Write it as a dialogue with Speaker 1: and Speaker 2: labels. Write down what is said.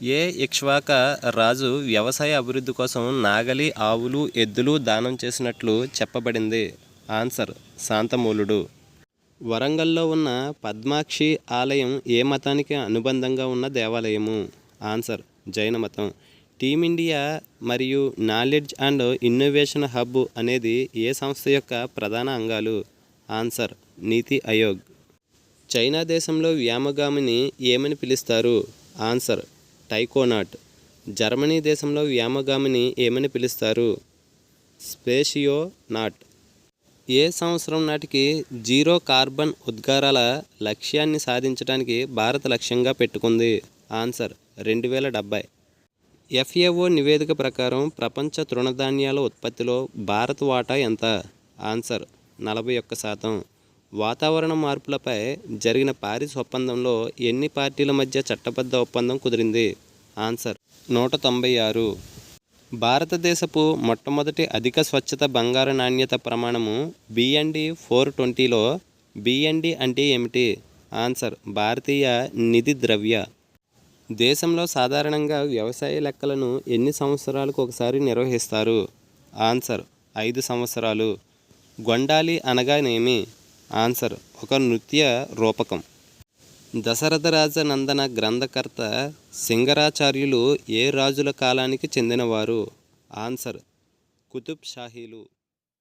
Speaker 1: ఏ ఇక్ష్వాక రాజు వ్యవసాయ అభివృద్ధి కోసం నాగలి ఆవులు ఎద్దులు దానం చేసినట్లు చెప్పబడింది? ఆన్సర్ శాంతమూలుడు. వరంగల్లో ఉన్న పద్మాక్షి ఆలయం ఏ మతానికి అనుబంధంగా ఉన్న దేవాలయము? ఆన్సర్ జైన మతం. టీమిండియా మరియు నాలెడ్జ్ అండ్ ఇన్నోవేషన్ హబ్ అనేది ఏ సంస్థ యొక్క ప్రధాన అంగాలు? ఆన్సర్ నీతి ఆయోగ్. చైనా దేశంలో వ్యామగామిని ఏమని పిలుస్తారు? ఆన్సర్ టైకోనాట్ జర్మనీ దేశంలో వ్యామగామిని ఏమని పిలుస్తారు? స్పేషియో నాట్. ఏ సంవత్సరం నాటికి జీరో కార్బన్ ఉద్గారాల లక్ష్యాన్ని సాధించడానికి భారత్ లక్ష్యంగా పెట్టుకుంది? ఆన్సర్ రెండు వేల డెబ్బై ఎఫ్ఏఓ నివేదిక ప్రకారం ప్రపంచ తృణధాన్యాల ఉత్పత్తిలో భారత్ వాటా ఎంత? ఆన్సర్ నలభై ఒక్క శాతం. వాతావరణ మార్పులపై జరిగిన పారిస్ ఒప్పందంలో ఎన్ని పార్టీల మధ్య చట్టబద్ధ ఒప్పందం కుదిరింది? ఆన్సర్. నూట తొంభై ఆరు. భారతదేశపు మొట్టమొదటి అధిక స్వచ్ఛత బంగారు నాణ్యత ప్రమాణము బిఎన్డి ఫోర్ ట్వంటీలో బిఎన్డి అంటే ఏమిటి? ఆన్సర్ భారతీయ నిధి ద్రవ్య. దేశంలో సాధారణంగా వ్యవసాయ లెక్కలను ఎన్ని సంవత్సరాలకు ఒకసారి నిర్వహిస్తారు? ఆన్సర్ ఐదు సంవత్సరాలు. గొండాలి అనగానేమి? ఆన్సర్ ఒక నృత్య రూపకం. దశరథరాజ నందన గ్రంథకర్త సింగరాచార్యులు ఏ రాజుల కాలానికి చెందినవారు? ఆన్సర్ కుతుబ్ షాహీలు.